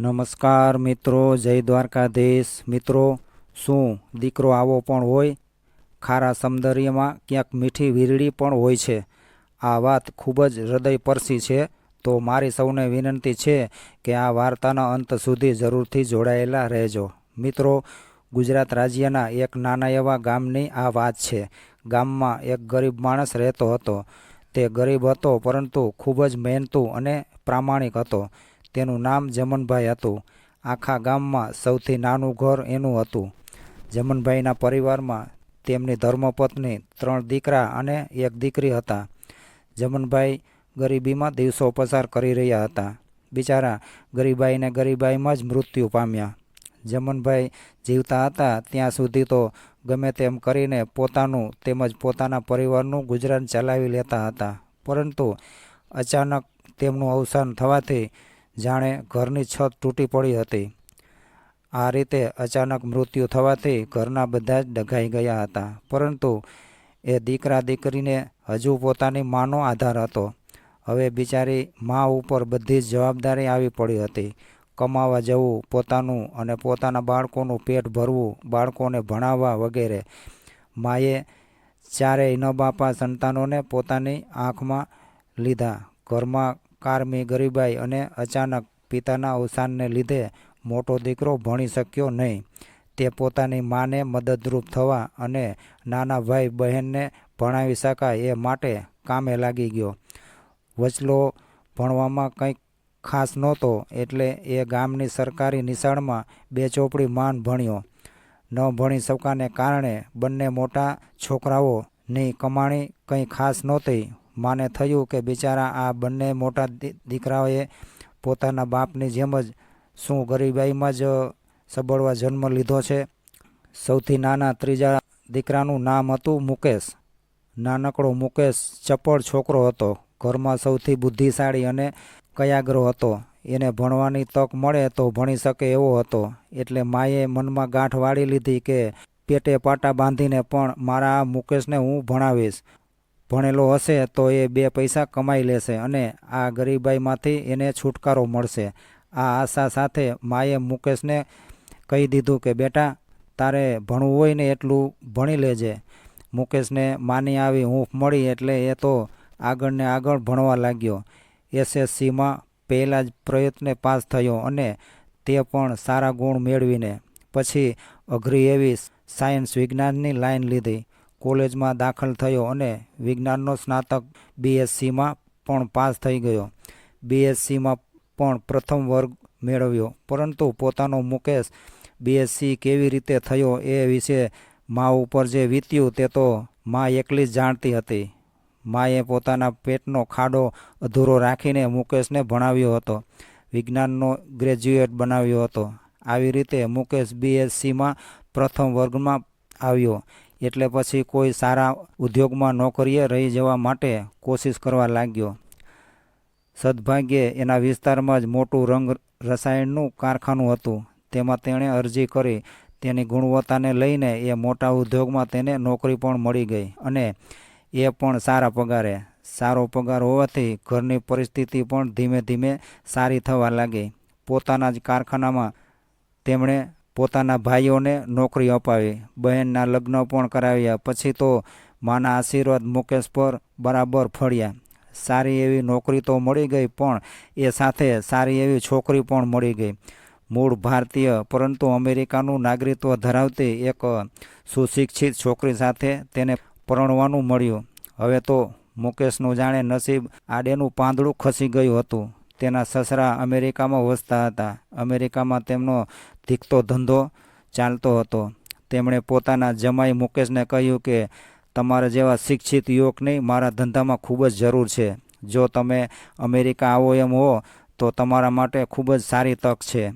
નમસ્કાર મિત્રો, જય દ્વારકાધીશ. મિત્રો, શું દીકરો આવો પણ હોય? ખારા સૌંદર્યમાં ક્યાંક મીઠી વીરડી પણ હોય છે. આ વાત ખૂબ જ હૃદયપરસી છે. તો મારી સૌને વિનંતી છે કે આ વાર્તાના અંત સુધી જરૂરથી જોડાયેલા રહેજો. મિત્રો, ગુજરાત રાજ્યના એક નાના એવા ગામની આ વાત છે. ગામમાં એક ગરીબ માણસ રહેતો હતો. તે ગરીબ હતો, પરંતુ ખૂબ જ મહેનતુ અને પ્રામાણિક હતો. તેનું નામ જમનભાઈ હતું. આખા ગામમાં સૌથી નાનું ઘર એનું હતું. જમનભાઈના પરિવારમાં તેમની ધર્મપત્ની ત્રણ દીકરા અને એક દીકરી હતા. જમનભાઈ ગરીબીમાં દિવસો પસાર કરી રહ્યા હતા. બિચારા ગરીબાઈને ગરીબાઈમાં જ મૃત્યુ પામ્યા. જમનભાઈ જીવતા હતા ત્યાં સુધી તો ગમે તેમ કરીને પોતાનું તેમજ પોતાના પરિવારનું ગુજરાન ચલાવી લેતા હતા. પરંતુ અચાનક તેમનું અવસાન થવાથી જાણે ઘરની છત તૂટી પડી હતી. આ રીતે અચાનક મૃત્યુ થવાથી ઘરના બધા જ ડઘાઈ ગયા હતા. પરંતુ એ દીકરા દીકરીને હજુ પોતાની માનો આધાર હતો. હવે બિચારી મા ઉપર બધી જ જવાબદારી આવી પડી હતી. કમાવા જવું, પોતાનું અને પોતાના બાળકોનું પેટ ભરવું, બાળકોને ભણાવવા વગેરે. માએ ચારેય ન બાપા સંતાનોને પોતાની આંખમાં લીધા. ઘરમાં કારમી ગરીબાઈ અને અચાનક પિતાના અવસાનને લીધે મોટો દીકરો ભણી શક્યો નહીં. તે પોતાની માને મદદરૂપ થવા અને નાના ભાઈ બહેનને ભણાવી શકાય એ માટે કામે લાગી ગયો. વચલો ભણવામાં કંઈક ખાસ નહોતો એટલે એ ગામની સરકારી નિશાળમાં બે ચોપડી માન ભણ્યો. ન ભણી શકાને કારણે બંને મોટા છોકરાઓની કમાણી કંઈ ખાસ નહોતી માને થયું કે બિચારા આ બંને મોટા દીકરાઓએ પોતાના બાપની જેમ જ શું ગરીબાઈમાં જ સબળવા જન્મ લીધો છે? સૌથી નાના ત્રીજા દીકરાનું નામ હતું મુકેશ. નાનકડો મુકેશ ચપળ છોકરો હતો. ઘરમાં સૌથી બુદ્ધિશાળી અને કયાગ્રો હતો. એને ભણવાની તક મળે તો ભણી શકે એવો હતો. એટલે માએ મનમાં ગાંઠ વાળી લીધી કે પેટે પાટા બાંધીને પણ મારા આ મુકેશને હું ભણાવીશ. ભણેલો હશે તો એ બે પૈસા કમાઈ લેશે અને આ ગરીબાઈમાંથી એને છુટકારો મળશે. આ આશા સાથે માએ મુકેશને કહી દીધું કે, બેટા, તારે ભણવું હોય ને એટલું ભણી લેજે. મુકેશને માની આવી હૂંફ મળી એટલે એ તો આગળને આગળ ભણવા લાગ્યો. એસએસસીમાં પહેલાં જ પ્રયત્ને પાસ થયો અને તે પણ સારા ગુણ મેળવીને. પછી અઘરી એવી સાયન્સ વિજ્ઞાનની લાઈન લીધી. કોલેજમાં દાખલ થયો અને વિજ્ઞાનનો સ્નાતક બીએસસીમાં પણ પાસ થઈ ગયો. બીએસસીમાં પણ પ્રથમ વર્ગ મેળવ્યો. પરંતુ પોતાનો મુકેશ બીએસસી કેવી રીતે થયો એ વિશે મા ઉપર જે વીત્યું તે તો મા એકલી જ જાણતી હતી. માએ પોતાના પેટનો ખાડો અધૂરો રાખીને મુકેશને ભણાવ્યો હતો. વિજ્ઞાનનો ગ્રેજ્યુએટ બનાવ્યો હતો. આવી રીતે મુકેશ બીએસસીમાં પ્રથમ વર્ગમાં આવ્યો. એટલે પછી કોઈ સારા ઉદ્યોગમાં નોકરીએ રહી જવા માટે કોશિશ કરવા લાગ્યો. સદભાગ્યે એના વિસ્તારમાં જ મોટું રંગ રસાયણનું કારખાનું હતું. તેમાં તેણે અરજી કરી. તેની ગુણવત્તાને લઈને એ મોટા ઉદ્યોગમાં તેને નોકરી પણ મળી ગઈ અને એ પણ સારા પગારે. સારો પગાર હોવાથી ઘરની પરિસ્થિતિ પણ ધીમે ધીમે સારી થવા લાગી. પોતાના જ કારખાનામાં તેમણે પોતાના ભાઈઓને નોકરી અપાવી, બહેનના લગ્ન પણ કરાવ્યા, પછી તો માના આશીર્વાદ મુકેશ પર બરાબર ફળ્યા સારી એવી નોકરી તો મળી ગઈ, પણ એ સાથે સારી એવી છોકરી પણ મળી ગઈ. મૂળ ભારતીય, પરંતુ અમેરિકાનું નાગરિકત્વ ધરાવતી એક સુશિક્ષિત છોકરી સાથે તેને પરણવાનું મળ્યું. હવે તો મુકેશનું જાણે નસીબ આડેનું પાંદડું ખસી ગયું હતું. તેના સસરા અમેરિકામાં વસતા હતા. અમેરિકામાં તેમનો ધીકતો ધંધો ચાલતો હતો. તેમણે પોતાના જમાઈ મુકેશને કહ્યું કે, તમારા જેવા શિક્ષિત યુવકની મારા ધંધામાં ખૂબ જ જરૂર છે. જો તમે અમેરિકા આવો એમ હો, તો તમારા માટે ખૂબ જ સારી તક છે.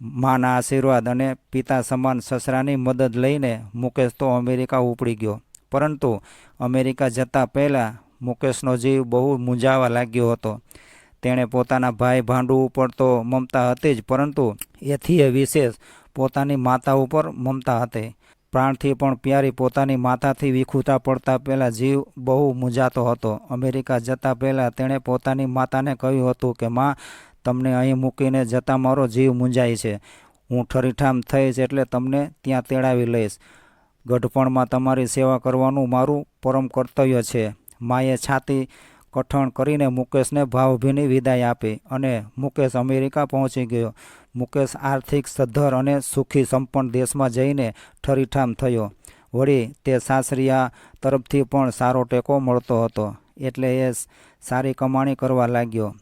માના આશીર્વાદ અને પિતા સમાન સસરાની મદદ લઈને મુકેશ તો અમેરિકા ઉપડી ગયો. પરંતુ અમેરિકા જતાં પહેલાં મુકેશનો જીવ બહુ મૂંઝાવા લાગ્યો હતો. તેણે પોતાના ભાઈ ભાંડુ ઉપર તો મમતા હતી જ, પરંતુ એથી વિશેષ પોતાની માતા ઉપર મમતા હતી. પ્રાણથી પણ પ્યારી પોતાની માતાથી વિખૂટા પડતા પહેલાં જીવ બહુ મૂંઝાતો હતો. અમેરિકા જતાં પહેલાં તેણે પોતાની માતાને કહ્યું હતું કે, માં, તમને અહીં મૂકીને જતા મારો જીવ મૂંઝાય છે. હું ઠરીઠામ થઈશ એટલે તમને ત્યાં તેડાવી લઈશ. ગઢપણમાં તમારી સેવા કરવાનું મારું પરમ કર્તવ્ય છે. માએ છાતી કઠણ કરીને મુકેશને ભાવભીની વિદાય આપી અને મુકેશ અમેરિકા પહોંચી ગયો. મુકેશ આર્થિક સદ્ધર અને સુખી સંપન્ન દેશમાં જઈને ઠરીઠામ થયો. વળી તે સાસરિયા તરફથી પણ સારો ટેકો મળતો હતો. એટલે એ સારી કમાણી કરવા લાગ્યો.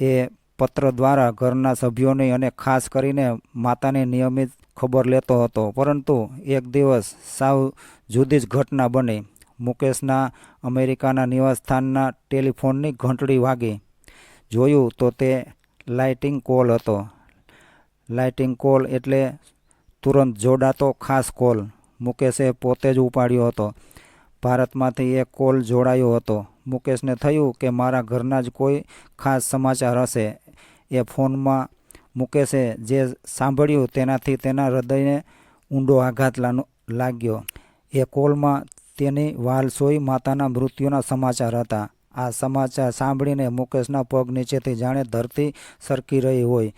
એ પત્ર દ્વારા ઘરના સભ્યોની અને ખાસ કરીને માતાની નિયમિત ખબર લેતો હતો. પરંતુ એક દિવસ સાવ જુદી જ ઘટના બની. મુકેશના અમેરિકાના નિવાસસ્થાનના ટેલિફોનની ઘંટડી વાગી. જોયું તો તે લાઇટિંગ કોલ હતો. લાઇટિંગ કોલ એટલે તુરંત જોડાતો ખાસ કોલ. મુકેશે પોતે જ ઉપાડ્યો હતો. ભારતમાંથી એક કોલ જોડાયો હતો. મુકેશને થયું કે મારા ઘરના જ કોઈ ખાસ સમાચાર હશે. એ ફોનમાં મુકેશે જે સાંભળ્યું તેનાથી તેના હૃદયને ઊંડો આઘાત લાગ્યો. એ કોલમાં તેની વાલસોઈ માતાના મૃત્યુના સમાચાર હતા. આ સમાચાર સાંભળીને મુકેશના પગ નીચેથી જાણે ધરતી સરકી રહી હોય.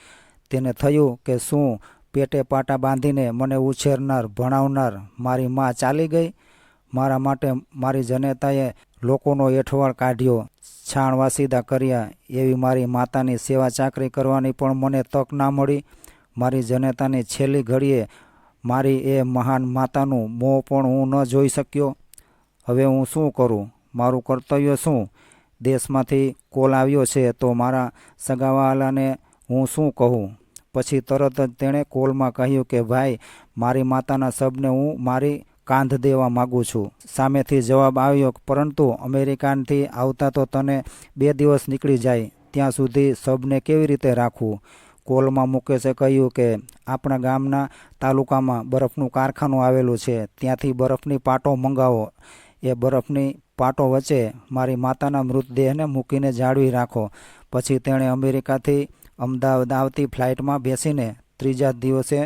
તેને થયું કે શું પેટે પાટા બાંધીને મને ઉછેરનાર, ભણાવનાર મારી મા ચાલી ગઈ? મારા માટે મારી જનેતાએ લોકોનો એઠવાળ કાઢ્યો. છાણવા સીધા કર્યા. એવી મારી માતાની સેવા ચાકરી કરવાની પણ મને તક ના મળી. મારી જનેતાની છેલ્લી ઘડીએ મારી એ મહાન માતાનું મોં પણ હું ન જોઈ શક્યો. હવે હું શું કરું? મારું કર્તવ્ય શું? દેશમાંથી કોલ આવ્યો છે તો મારા સગાવાલાને હું શું કહું? પછી તરત જ તેણે કોલમાં કહ્યું કે, ભાઈ, મારી માતાના શબને હું મારી કાંધ દેવા માગું છું. સામેથી જવાબ આવ્યો, પરંતુ અમેરિકાનથી આવતા તો તને બે દિવસ નીકળી જાય. ત્યાં સુધી શબને કેવી રીતે રાખવું? કોલમાં મુકેશે કહ્યું કે, આપણા ગામના તાલુકામાં બરફનું કારખાનું આવેલું છે. ત્યાંથી બરફની પાટો મંગાવો. એ બરફની પાટો વચ્ચે મારી માતાના મૃતદેહને મૂકીને જાળવી રાખો. પછી તેણે અમેરિકાથી અમદાવાદ આવતી ફ્લાઇટમાં બેસીને ત્રીજા દિવસે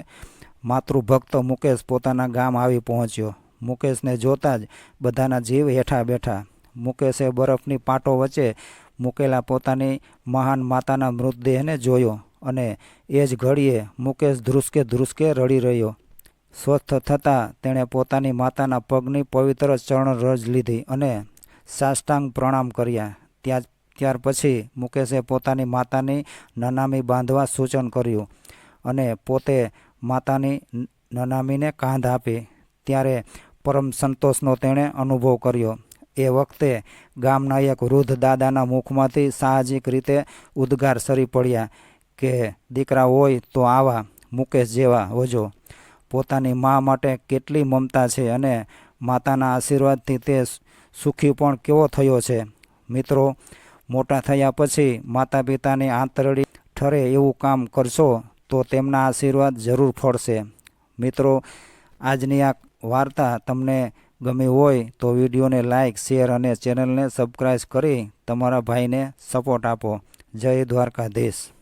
માતૃભક્ત મુકેશ પોતાના ગામ આવી પહોંચ્યો. મુકેશને જોતાં જ બધાના જીવ હેઠા બેઠા. મુકેશે બરફની પાટો વચ્ચે મૂકેલા પોતાની મહાન માતાના મૃતદેહને જોયો અને એ જ ઘડીએ મુકેશ ધ્રુસકે ધ્રુસકે રડી રહ્યો. સ્વસ્થ થતાં તેણે પોતાની માતાના પગની પવિત્ર ચરણ રજ લીધી અને સાષ્ટાંગ પ્રણામ કર્યા. ત્યાં ત્યાર પછી મુકેશે પોતાની માતાની નનામી બાંધવા સૂચન કર્યું અને પોતે માતાની નનામીને કાંધ આપી. ત્યારે પરમ સંતોષનો તેણે અનુભવ કર્યો. એ વખતે ગામના એક વૃદ્ધ દાદાના મુખમાંથી સાહજિક રીતે ઉદ્ગાર સરી પડ્યા કે, દીકરા હોય તો આવા, મુકેશ જેવા હોજો. પોતાની મા માટે કેટલી મમતા છે અને માતાના આશીર્વાદથી તે સુખી પણ કેવો થયો છે. મિત્રો, મોટા થયા પછી માતા પિતાની આંતરડી ઠરે એવું કામ કરશો તો તેમના આશીર્વાદ જરૂર ફળશે. મિત્રો, આજની આ વાર્તા તમને ગમી હોય તો વિડીયોને લાઇક શેર અને ચેનલને સબસ્ક્રાઈબ કરી તમારા ભાઈને સપોર્ટ આપો. જય દ્વારકાધીશ.